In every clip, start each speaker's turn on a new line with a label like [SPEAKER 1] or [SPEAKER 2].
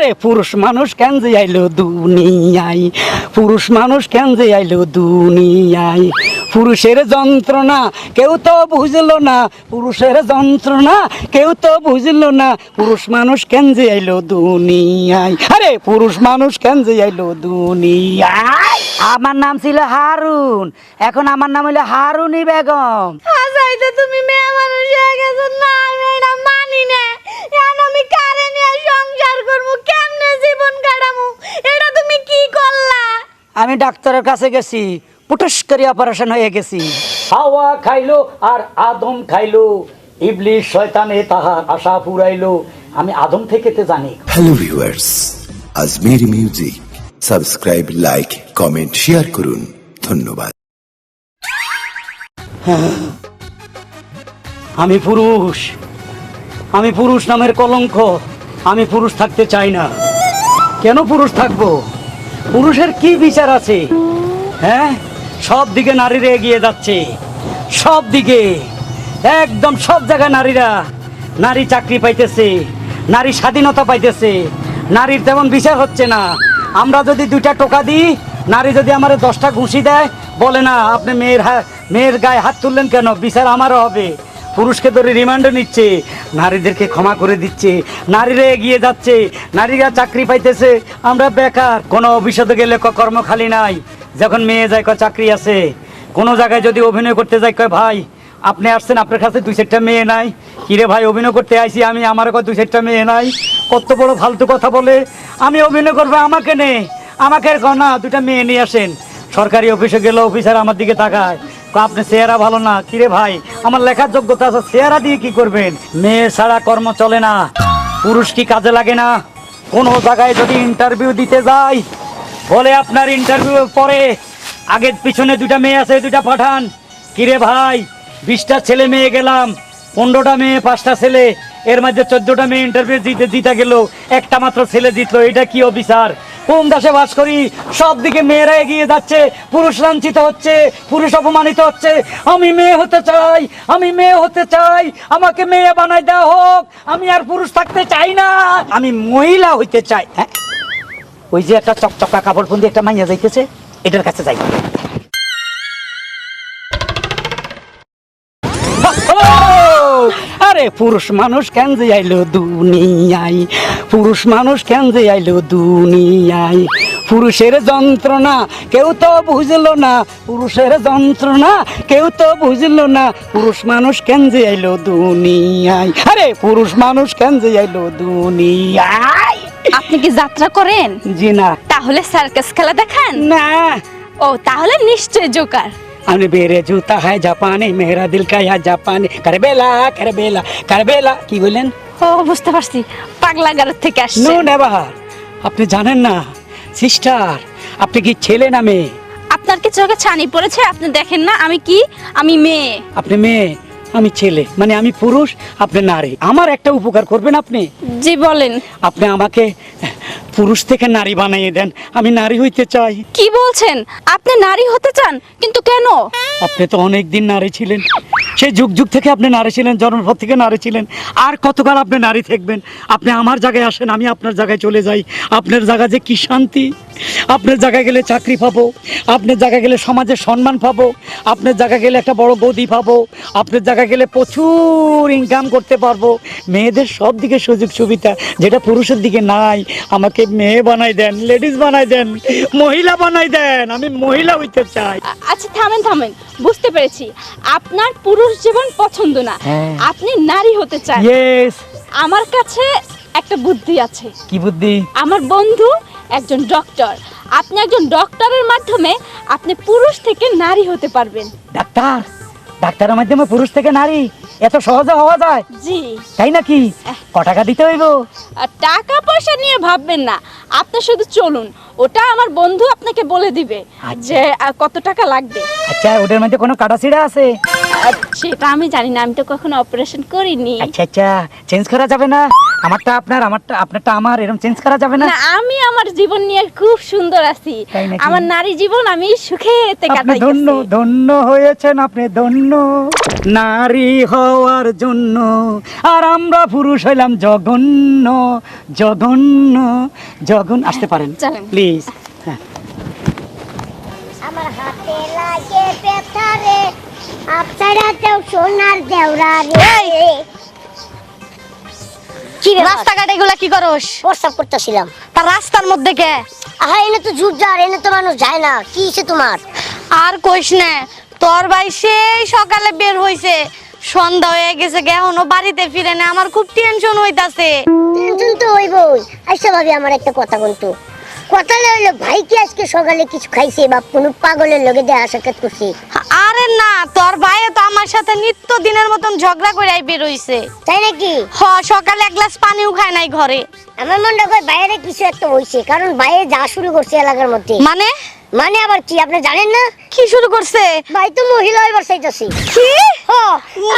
[SPEAKER 1] আরে পুরুষ মানুষ কেন যে আইলো দুনিয়ায়? পুরুষ মানুষ কেন যে আইলো দুনিয়ায়? পুরুষের যন্ত্রণা কেউ তো বুঝলো না। পুরুষের যন্ত্রণা কেউ তো বুঝলো না। পুরুষ মানুষ কেন যে আইলো দুনিয়ায়? আরে পুরুষ মানুষ কেন যে আইলো দুনিয়ায়? আমার নাম ছিল হারুন। এখন আমার নাম হলো হারুনি বেগম।
[SPEAKER 2] আজাই তুমি মেয়ে মানুষ হয়ে গেছো না আমি এটা মানি না। এখন আমি কারে নিয়ে সংসার করব কেমনে জীবন কাটামু? এটা তুমি কি করলা?
[SPEAKER 1] আমি ডাক্তারের কাছে গেছি পুটুস করে অপারেশন হয়ে গেছি। হাওয়া খাইলো আর আদম খাইলো। ইবলিশ শয়তানে তাহার আশা পুরাইলো আমি আদম থেকে তো জানি।
[SPEAKER 3] হ্যালো ভিউয়ার্স আজমের music. Subscribe like comment share করুন। ধন্যবাদ।
[SPEAKER 1] আমি পুরুষ। আমি পুরুষ নামের কলঙ্ক। আমি পুরুষ থাকতে চাই না। কেন পুরুষ থাকব? পুরুষের কি বিচার আছে? হ্যাঁ? সব দিকে নারীরা এগিয়ে যাচ্ছে। সব দিকে। একদম সব জায়গায় নারীরা নারী চাকরি পাইতেছে, নারী স্বাধীনতা পাইতেছে। নারীর তেমন বিচার হচ্ছে না। আমরা যদি দুইটা টোকা দিই, নারী যদি আমার দশটা ঘুষি দেয়, বলে না, আপনি মেয়ের মেয়ের গায়ে হাত তুললেন কেন? বিচার আমারও হবে। পুরুষকে ধরে রিমান্ডও নিচ্ছে নারীদেরকে ক্ষমা করে দিচ্ছে নারীরা এগিয়ে যাচ্ছে নারীরা চাকরি পাইতেছে আমরা বেকার কোনো অফিসে গেলে কর্ম খালি নাই যখন মেয়ে যায় ক চাকরি আছে কোনো জায়গায় যদি অভিনয় করতে যায় কয় ভাই আপনি আসছেন আপনার কাছে দুই চারটা মেয়ে নাই কিরে ভাই অভিনয় করতে আইছি আমি আমার কয় দুই চারটা মেয়ে নাই কত বড় ফালতু কথা বলে আমি অভিনয় করব আমাকে নে আমাকে কয় না দুটা মেয়ে নিয়ে আসেন সরকারি অফিসে গেলে অফিসার আমার দিকে তাকায় কয়, আপনি চেহারা ভালো না? কিরে ভাই, আমার লেখার যোগ্যতা আছে, চেহারা দিয়ে কি করবেন? মেয়ে ছাড়া কর্ম চলে না। পুরুষ কি কাজে লাগে না? কোনো জায়গায় যদি ইন্টারভিউ দিতে যাই, বলে আপনার ইন্টারভিউ পরে আগের পিছনে দুটা মেয়ে আছে দুটা পাঠান। কিরে ভাই, বিশটা ছেলে মেয়ে গেলাম, পনেরোটা মেয়ে, পাঁচটা ছেলে, এর মধ্যে চোদ্দটা মেয়ে ইন্টারভিউ দিতে জিতে গেল, একটা মাত্র ছেলে জিতলো, এটা কি অফিসার কোন দেশে বাস করি? সব দিকে মেয়েরা এগিয়ে যাচ্ছে, পুরুষ লাঞ্ছিত হচ্ছে, পুরুষ অপমানিত হচ্ছে। আমি মেয়ে হতে চাই, আমি মেয়ে হতে চাই, আমাকে মেয়ে বানাই দেওয়া হোক, আমি আর পুরুষ থাকতে চাই না। আমি মহিলা হইতে চাই হ্যাঁ? ওই যে একটা চকচকা কাপড় বন্দি একটা মাইয়া যাইতেছে, এটার কাছে যাই। আরে পুরুষ মানুষ কেন যে আইলো দুনিয়ায়? পুরুষ মানুষ কেন যে আইলো দুনিয়ায়? পুরুষের যন্ত্রণা কেউ তো বুঝলো না পুরুষের যন্ত্রণা কেউ তো বুঝলো না পুরুষ মানুষ কেন যে আইলো দুনিয়ায়? আরে পুরুষ মানুষ কেন যে আইলো দুনিয়ায়?
[SPEAKER 2] আপনি কি যাত্রা করেন?
[SPEAKER 1] জি না।
[SPEAKER 2] তাহলে সার্কাস খেলা দেখান?
[SPEAKER 1] না।
[SPEAKER 2] ও তাহলে নিশ্চয় জোকার
[SPEAKER 1] हमने बेरे जूता है जापानी मेरा दिल का यहाँ जापानी करबेला करबेला करबेला কি বলেন
[SPEAKER 2] ও বুঝতে পারছি পাগলা গারদ থেকে
[SPEAKER 1] নো
[SPEAKER 2] আসছে
[SPEAKER 1] নেভার আপনি জানেন না সিস্টার আপনি কি ছেলে না মেয়ে
[SPEAKER 2] আপনার কি চোখে ছানি পড়েছে আপনি দেখেন না আমি কি আমি মেয়ে
[SPEAKER 1] আপনি মেয়ে আমি ছেলে মানে আমি পুরুষ আপনি নারী আমার একটা উপকার করবেন আপনি
[SPEAKER 2] জি বলেন
[SPEAKER 1] আপনি আমাকে পুরুষ থেকে নারী বানিয়ে দেন আমি নারী হইতে চাই।
[SPEAKER 2] কি বলছেন? আপনি নারী হতে চান কিন্তু কেন?
[SPEAKER 1] আপনি তো অনেক দিন নারী ছিলেন। সেই যুগ যুগ থেকে আপনি নারী ছিলেন জন্মপর থেকে নারী ছিলেন। আর কতকাল আপনি নারী থাকবেন? আপনি আমার জায়গায় আসেন আমি আপনার জায়গায় চলে যাই। আপনার জায়গা যে কি শান্তি? আপনার জায়গায় গেলে চাকরি পাবো আপনার জায়গায় গেলে সমাজে সম্মান পাবো আপনার জায়গায় গেলে একটা বড় গদি পাবো আপনার জায়গায় গেলে প্রচুর ইনকাম করতে পারব। মেয়েদের সব দিকে সুযোগ সুবিধা যেটা পুরুষের দিকে নাই আমাকে মেয়ে বানাই দেন লেডিস বানাই দেন মহিলা বানাই দেন আমি মহিলা হইতে চাই।
[SPEAKER 2] আচ্ছা থামেন থামেন বুঝতে পেরেছি। আপনার পুরুষ জীবন পছন্দ না
[SPEAKER 1] হ্যাঁ।
[SPEAKER 2] আপনি নারী হতে চান। আমার কাছে একটা বুদ্ধি আছে।
[SPEAKER 1] কি বুদ্ধি?
[SPEAKER 2] আমার বন্ধু একজন ডক্টর আপনি একজন ডক্টরের মাধ্যমে আপনি পুরুষ থেকে নারী হতে পারবেন।
[SPEAKER 1] ডাক্তার ডাক্তারের মাধ্যমে পুরুষ থেকে নারী এত সহজে হওয়া যায়?
[SPEAKER 2] জি।
[SPEAKER 1] তাই নাকি? ক টাকা দিতে হইব?
[SPEAKER 2] আর টাকা পয়সা নিয়ে ভাববেন না। আপনি শুধু চলুন ওটা আমার বন্ধু আপনাকে বলে দিবে
[SPEAKER 1] আচ্ছা।
[SPEAKER 2] যে কত টাকা লাগবে।
[SPEAKER 1] আচ্ছা ওটার মধ্যে কোনো কাটা ছিঁড়া আছে?
[SPEAKER 2] সেটা আমি জানি না আমি তো কখনো অপারেশন করিনি।
[SPEAKER 1] আচ্ছা আচ্ছা চেঞ্জ করা যাবে না। আমারটা আপনার আমারটা আপনারটা আমার এরকম চেঞ্জ করা যাবে না?
[SPEAKER 2] আমি আমার জীবন নিয়ে খুব সুন্দর আছি। আমার নারী জীবন আমি সুখেতে
[SPEAKER 1] আপনি ধন্য ধন্য হয়েছেন আপনি ধন্য। নারী হওয়ার জন্য আর আমরা পুরুষ হইলাম জঘন্য জঘন্য জঘন আসতে পারেন প্লিজ
[SPEAKER 4] আমার হাতে লাগে ব্যথা রে। আপনারাতেও সোনার দেওরা রে। কি রে
[SPEAKER 2] এগুলা কি করস?
[SPEAKER 4] প্রস্তাব করতেছিলাম।
[SPEAKER 2] তার রাস্তার মধ্যে কে?
[SPEAKER 4] আহা এনে তো ঝুপ যার এনে তো মানুষ যায় না। কি তোমার?
[SPEAKER 2] আর কইস না তোর ভাই সেই সকালে বের হইছে। সন্ধ্যা হয়ে গেছে গে এখনও বাড়িতে ফিরে না। আমার খুব টেনশন হইতাছে।
[SPEAKER 4] টেনশন তো হইবই। আচ্ছা ভাবি আমার একটা কথা বলতো। কথা হইল ভাই কি আজকে সকালে কিছু খাইছে বা কোনো পাগলের লগে দেখা সাক্ষাৎ করছে?
[SPEAKER 2] আরে না তোর ভাই তো আমার সাথে নিত্য দিনের মতন ঝগড়া করে বের হইছে
[SPEAKER 4] তাই নাকি?
[SPEAKER 2] হ সকালে এক গ্লাস পানিও খায় নাই ঘরে।
[SPEAKER 4] আমার মনে হয় বাইরে কিছু একটা হইছে কারণ বাইরে যা শুরু করছে এলাকার মধ্যে।
[SPEAKER 2] মানে?
[SPEAKER 4] মানে আবার কি আপনি জানেন না?
[SPEAKER 2] কি শুরু করছে?
[SPEAKER 4] ভাই তো মহিলা এবার চাইতেছি।
[SPEAKER 2] কি?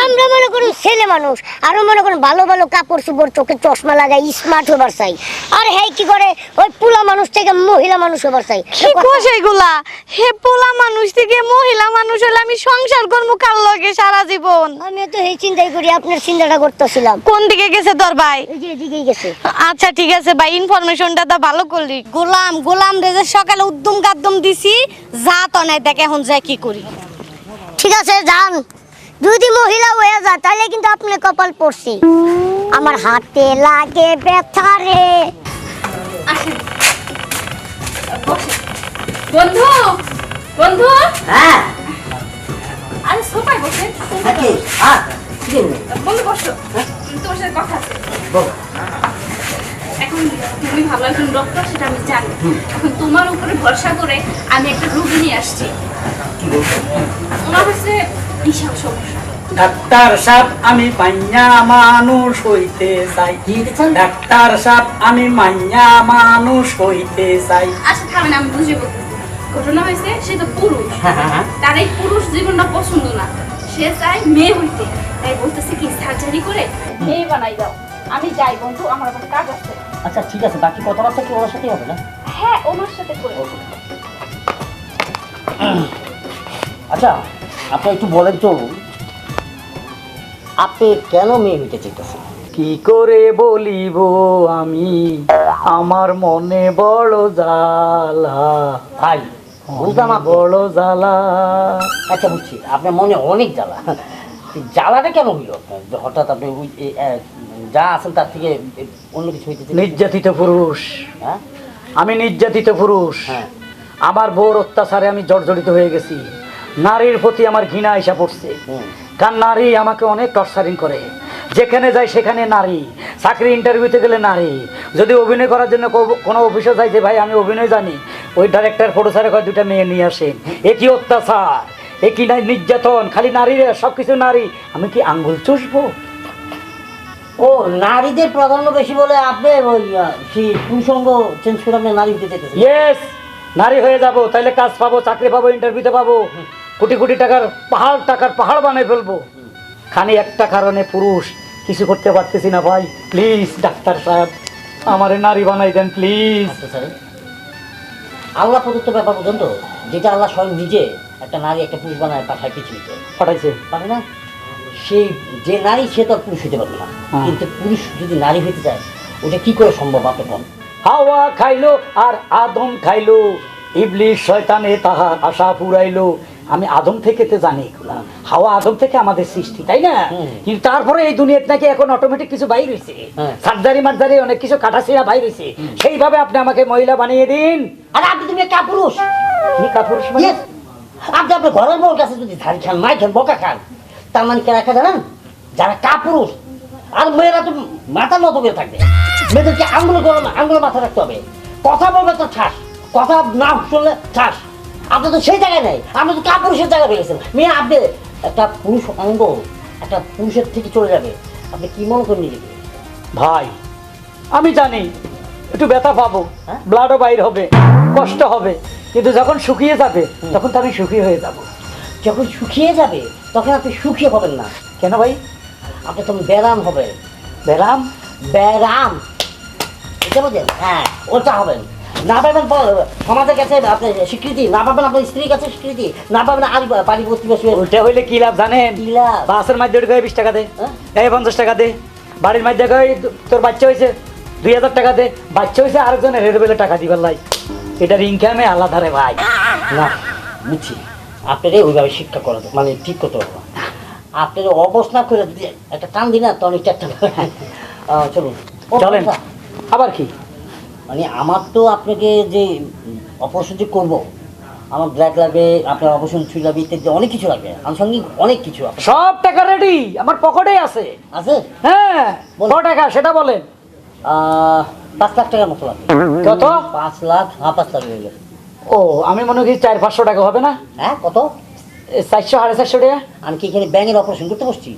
[SPEAKER 4] আমরা মনে করুন ছেলে মানুষ আরও মনে করুন ভালো ভালো কাপড় চোপড় চোখে চশমা লাগাই স্মার্ট হবার চাই। আর হেই কি করে? ওই পুলা মানুষ থেকে মহিলা মানুষ হবার চাই।
[SPEAKER 2] কি কোষ এগুলা হে পোলা মানুষ থেকে মহিলা মানুষ হলে আমি সংসার করব কার লগে সারা জীবন?
[SPEAKER 4] আমি তো এই চিন্তাই করি আপনার চিন্তাটা করতেছিলাম।
[SPEAKER 2] কোন দিকে গেছে তোর ভাই?
[SPEAKER 4] এদিকেই গেছে।
[SPEAKER 2] আচ্ছা ঠিক আছে ভাই ইনফরমেশনটা তো ভালো করলি। গোলাম গোলাম রে যে সকালে উদ্যম গাদ্দম দিছি যা তো নাই দেখ এখন যাই কি করি।
[SPEAKER 4] ঠিক আছে যান। যদি মহিলা হয়ে যায় তাহলে কিন্তু আপনি কপাল পড়ছি। আমার হাতে লাগে ব্যথা রে।
[SPEAKER 2] বন্ধু বন্ধু।
[SPEAKER 5] হ্যাঁ।
[SPEAKER 2] আরে সোফায় বসে।
[SPEAKER 5] নাকি হ্যাঁ। রে?
[SPEAKER 2] বন্ধু বসো। তোমার সাথে কথা আছে।
[SPEAKER 5] বল।
[SPEAKER 2] এখন তুমি ভালো একজন ডক্টর সেটা আমি জানি। এখন তোমার উপরে ভরসা করে আমি একটা রোগী নিয়ে আসছি। ওনার হচ্ছে বিশাল সমস্যা।
[SPEAKER 1] ডাক্তার সাহেব আমি মাইয়া মানুষ হইতে চাই? ডাক্তার সাহেব আমি মাইয়া মানুষ হইতে চাই।
[SPEAKER 2] আচ্ছা থামেন আমি বুঝে ঘটনা হয়েছে সে তো পুরুষ।
[SPEAKER 5] হ্যাঁ, হ্যাঁ, হ্যাঁ।
[SPEAKER 2] তার এই পুরুষ জীবনটা পছন্দ না। সে চায় মেয়ে হইতে। তাই বলতেছে কি সার্জারি করে মেয়ে বানাই দাও। আমি যাই বন্ধু আমার আবার কাজ আছে।
[SPEAKER 5] আচ্ছা ঠিক আছে বাকি কথাবার্তা কি ওর সাথেই হবে না?
[SPEAKER 2] হ্যাঁ ওনার সাথে করে
[SPEAKER 5] আচ্ছা আপনি একটু বলেন তো আপনি কেন মেয়ে হইতে চাইতেছেন?
[SPEAKER 1] কি করে বলিব আমি? আমার মনে বড় জ্বালা।
[SPEAKER 5] ভাই বুঝলাম
[SPEAKER 1] বড় জ্বালা।
[SPEAKER 5] আচ্ছা বুঝছি আপনার মনে অনেক জ্বালা। এই জ্বালাটা কেন হইল হঠাৎ আপনি যা আছেন তার থেকে অন্য কিছু হইতে
[SPEAKER 1] নির্যাতিত পুরুষ।
[SPEAKER 5] হ্যাঁ?
[SPEAKER 1] আমি নির্যাতিত পুরুষ।
[SPEAKER 5] হ্যাঁ।
[SPEAKER 1] আমার বোর অত্যাচারে আমি জর্জরিত হয়ে গেছি। নারীর প্রতি আমার ঘৃণা এসে পড়ছে। কারণ নারী আমাকে অনেক টর্চারিং করে। যেখানে যাই সেখানে নারী। চাকরি ইন্টারভিউতে গেলে নারী। যদি অভিনয় করার জন্য কোনো অফিসে যাই যে ভাই আমি অভিনয় জানি। ওই ডাইরেক্টর প্রডিউসারে কয় দুটা মেয়ে নিয়ে আসেন। এ কি অত্যাচার? এ কি নাই নির্যাতন? খালি নারী সব কিছু নারী। আমি কি আঙ্গুল চুষবো?
[SPEAKER 5] ও নারীদের প্রাধান্য বেশি বলে আপনি ওই সেই পুরুষঙ্গ চেঞ্জ করে আপনি নারী চাইতেছেন।
[SPEAKER 1] ইয়েস নারী হয়ে যাব তাইলে কাজ পাবো চাকরি পাবো ইন্টারভিউতে পাবো কোটি কোটি টাকার পাহাড় টাকার পাহাড় বানিয়ে ফেলব। খালি একটা কারণে পুরুষ কিছু করতে পারতেছি না ভাই প্লিজ ডাক্তার সাহেব আমারে নারী বানাই দেন প্লিজ
[SPEAKER 5] আচ্ছা আল্লাহ প্রদত্ত ব্যাপার পর্যন্ত যেটা আল্লাহ স্বয়ং নিজে একটা নারী একটা পুরুষ বানায় পাঠায় পৃথিবীতে।
[SPEAKER 1] পাঠাইছে।
[SPEAKER 5] পারে না? সেই যে নারী সে তো পুরুষ হতে পারবে না।
[SPEAKER 1] হ্যাঁ।
[SPEAKER 5] কিন্তু পুরুষ যদি নারী হতে চায় ওটা কি করে সম্ভব আপনি বল
[SPEAKER 1] হাওয়া খাইলো আর আদম খাইলো ইবলিশ শয়তানে তাহার আশা পুরাইলো। আমি আদম থেকে তো জানি এগুলা। হাওয়া আদম থেকে আমাদের সৃষ্টি তাই না? কিন্তু তারপরে এই দুনিয়াতে নাকি এখন অটোমেটিক কিছু বাইর হয়েছে
[SPEAKER 5] হ্যাঁ।
[SPEAKER 1] সার্জারি মার্জারি অনেক কিছু কাটাছিড়া বাইর হয়েছে সেইভাবে আপনি আমাকে মহিলা বানিয়ে দিন।
[SPEAKER 5] আরে আপনি তুমি একটা পুরুষ
[SPEAKER 1] কি কাপুরুষ মানে?
[SPEAKER 5] Yes! আপনি আপনার ঘরের বউর কাছে যদি ধারি খান মাই খান বকা খান তার মানে কে রাখা জানেন যারা কাপুরুষ আর মেয়েরা তো মাথার মতো করে থাকবে। মেয়েদেরকে আঙ্গুলে গরম আঙ্গুলে মাথা রাখতে হবে। কথা বলবে তো ঠাস কথা না শুনলে ঠাস। আপনি তো সেই জায়গায় নেই আপনি তো কাপুরুষের জায়গায় হয়ে গেছেন। মেয়ে আপনি একটা পুরুষ অঙ্গ একটা পুরুষের থেকে চলে যাবে। আপনি কি মনে করেন নিজেকে?
[SPEAKER 1] ভাই আমি জানি একটু ব্যথা পাবো
[SPEAKER 5] হ্যাঁ?
[SPEAKER 1] ব্লাডও বাইর হবে কষ্ট হবে। কিন্তু যখন শুকিয়ে যাবে তখন তো আমি সুখী হয়ে যাব।
[SPEAKER 5] যখন শুকিয়ে যাবে তখন আপনি সুখী হবেন না।
[SPEAKER 1] কেন ভাই?
[SPEAKER 5] আপনি তখন ব্যারাম হবে।
[SPEAKER 1] বেরাম
[SPEAKER 5] ব্যারাম। বুঝতে পারছেন? হ্যাঁ ওটা হবেন। না পাবেন সমাজের কাছে আপনি স্বীকৃতি। না পাবেন আপনার স্ত্রীর কাছে স্বীকৃতি। না পাবেন আর বাড়ি প্রতিবেশী
[SPEAKER 1] উল্টা হইলে কি লাভ জানেন?
[SPEAKER 5] কি লাভ?
[SPEAKER 1] বাসের মাধ্যমে গায়ে বিশ টাকা দে।
[SPEAKER 5] হ্যাঁ?
[SPEAKER 1] এই পঞ্চাশ টাকা দে। বাড়ির মাধ্যমে গায়ে তোর বাচ্চা হয়েছে দুই হাজার টাকা দে। বাচ্চা হয়েছে আরেকজনের হেরে বেলে টাকা দিবার লাই। এটার ইনকামে আলাদা রে ভাই।
[SPEAKER 5] না বুঝছি। আপনারে ওইভাবে শিক্ষা করা মানে ঠিক করতে হবে। আপনার অবস্থা করে যদি একটা টান দিন না তখন একটা চলুন। ও,
[SPEAKER 1] চলেন।
[SPEAKER 5] আচ্ছা,
[SPEAKER 1] আবার কি?
[SPEAKER 5] মানে আমার তো আপনাকে যে অপারেশন যে করব আমার ব্ল্যাক লাগবে আপনার অপারেশন ছুরি লাগবে ইত্যাদি অনেক কিছু লাগবে। আনুষঙ্গিক অনেক কিছু
[SPEAKER 1] সব টাকা রেডি আমার পকেটে আছে।
[SPEAKER 5] আছে?
[SPEAKER 1] হ্যাঁ
[SPEAKER 5] বল।
[SPEAKER 1] ক টাকা সেটা বলেন।
[SPEAKER 5] পাঁচ লাখ টাকার মতো লাগবে।
[SPEAKER 1] কত?
[SPEAKER 5] পাঁচ লাখ হ্যাঁ পাঁচ লাখ হয়ে গেছে।
[SPEAKER 1] ও আমি মনে করি চার পাঁচশো টাকা হবে না?
[SPEAKER 5] হ্যাঁ কত?
[SPEAKER 1] চারশো সাড়ে চারশো টাকা।
[SPEAKER 5] আমি কি এখানে ব্যাঙের অপারেশন করতে বসছি?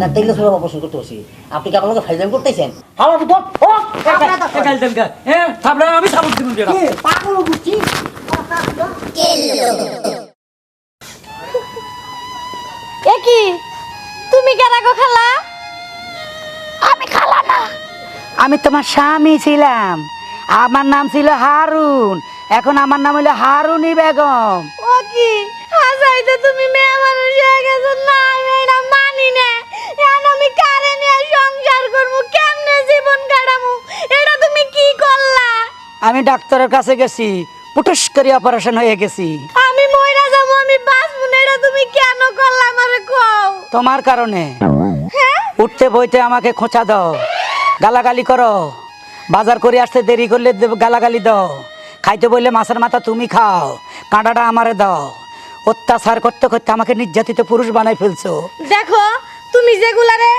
[SPEAKER 5] না তেলের সব অপারেশন করতে বসছি। আপনি কি আপনাকে ফাইজাম করতেছেন?
[SPEAKER 1] হ্যাঁ আমি দিব
[SPEAKER 5] পাগল বুঝছি
[SPEAKER 2] কি? তুমি কেন গো খালা?
[SPEAKER 6] আমি খালা না। আমি তোমার স্বামী ছিলাম। আমার নাম ছিল হারুন। এখন আমার নাম হলো হারুনি বেগম।
[SPEAKER 2] ও কি? হাসাই তো তুমি মেয়ে মানুষ হয়ে গেছো। না আমি এটা মানি না। এখন আমি কারে নিয়ে সংসার করব? কেমনে জীবন কাটামু এটা তুমি কি করলা?
[SPEAKER 6] আমি ডাক্তারের কাছে গেছি পুটুস করে অপারেশন হয়ে গেছি।
[SPEAKER 2] আমি মইরা যাব আমি বাঁচবো না। এটা তুমি কেন করলা আমারে কও?
[SPEAKER 6] তোমার কারণে।
[SPEAKER 2] হ্যাঁ?
[SPEAKER 6] উঠতে বইতে আমাকে খোঁচা দাও। গালাগালি করো। বাজার করে আসতে দেরি করলে গালাগালি দাও। খাইতে বললে মাছের মাথা তুমি খাও কাঁটাটা আমারে দাও। অত্যাচার করতে করতে আমাকে নির্যাতিত পুরুষ বানাই ফেলছো।
[SPEAKER 2] দেখো তুমি যেগুলারে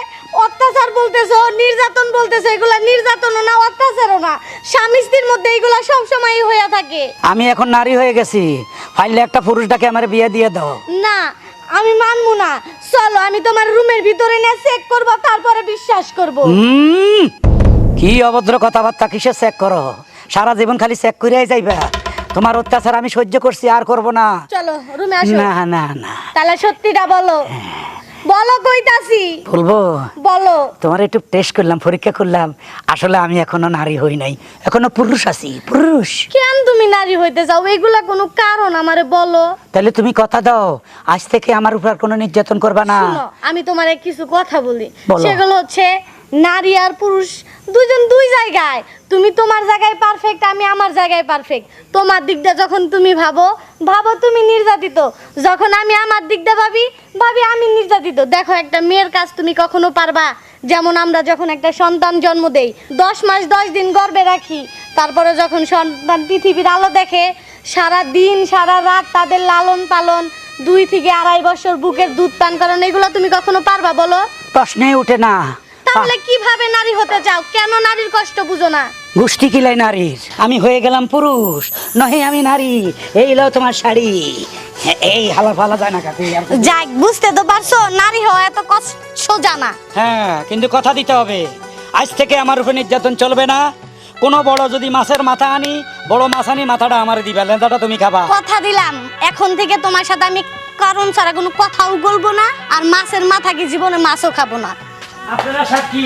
[SPEAKER 2] অত্যাচার বলতেছো নির্যাতন বলতেছো এগুলা নির্যাতনও না অত্যাচারও না। স্বামী স্ত্রীর মধ্যে এগুলা সবসময়ই হয়ে থাকে।
[SPEAKER 6] আমি এখন নারী হয়ে গেছি ফাইলে একটা পুরুষটাকে আমার বিয়ে দিয়ে দাও।
[SPEAKER 2] না আমি মানবো না। চলো আমি তোমার রুমের ভিতরে নিয়ে চেক করব তারপরে বিশ্বাস করব।
[SPEAKER 6] কি অভদ্র কথাবার্তা কিসে চেক করো? সারা জীবন খালি চেক করিয়াই যাইবা। তোমার অত্যাচার আমি সহ্য করছি আর করব না।
[SPEAKER 2] চলো রুমে আসো।
[SPEAKER 6] না না না।
[SPEAKER 2] তাহলে সত্যিটা বলো। বলো কইতাছি।
[SPEAKER 6] বলব?
[SPEAKER 2] বলো।
[SPEAKER 6] তোমার একটু টেস্ট করলাম পরীক্ষা করলাম। আসলে আমি এখনও নারী হই নাই এখনও পুরুষ আছি পুরুষ।
[SPEAKER 2] কেন তুমি নারী হইতে যাও? এগুলা কোনো কারণ আমারে বলো।
[SPEAKER 6] তাহলে তুমি কথা দাও আজ থেকে আমার উপর কোনো নির্যাতন করবা না।
[SPEAKER 2] শুনো আমি তোমারে কিছু কথা বলি। সেগুলো হচ্ছে নারী আর পুরুষ দুজন দুই জায়গায়। তুমি তোমার জায়গায় পারফেক্ট আমি আমার জায়গায় পারফেক্ট তোমার দিকটা যখন তুমি ভাবো ভাবো তুমি নির্যাতিত। যখন আমি আমার দিকটা ভাবি ভাবি আমি নির্যাতিত। দেখো, একটা মেয়ের কাজ তুমি কখনো পারবা? যেমন আমরা যখন একটা সন্তান জন্ম দেই, দশ মাস, দশ দিন গর্বে রাখি। তারপরে যখন সন্তান পৃথিবীর আলো দেখে, সারা দিন, সারা রাত তাদের লালন পালন, দুই থেকে আড়াই বছর বুকের দুধ পান করানো, এগুলো তুমি কখনো পারবা বলো?
[SPEAKER 6] প্রশ্নে উঠে না।
[SPEAKER 2] তাহলে কীভাবে নারী হতে চাও? কেন নারীর কষ্ট বুঝো না?
[SPEAKER 6] গোষ্ঠী কিলাই নারীর? আমি হয়ে গেলাম পুরুষ নহে আমি নারী। এই লো তোমার শাড়ি। এই হালা ফালা যায় না কাছে
[SPEAKER 2] যাক বুঝতে তো পারছ নারী হওয়া এত কষ্ট সোজা না।
[SPEAKER 1] হ্যাঁ কিন্তু কথা দিতে হবে। আজ থেকে আমার উপর নির্যাতন চলবে না। কোনো বড় যদি মাছের মাথা আনি বড় মাছ আনি মাথাটা আমার দিবে লেন্দাটা তুমি খাবা।
[SPEAKER 2] কথা দিলাম। এখন থেকে তোমার সাথে আমি কারণ ছাড়া কোনো কথাও বলব না আর মাছের মাথা কি জীবনে মাছও খাব না।
[SPEAKER 1] আপনারা সাক্ষী।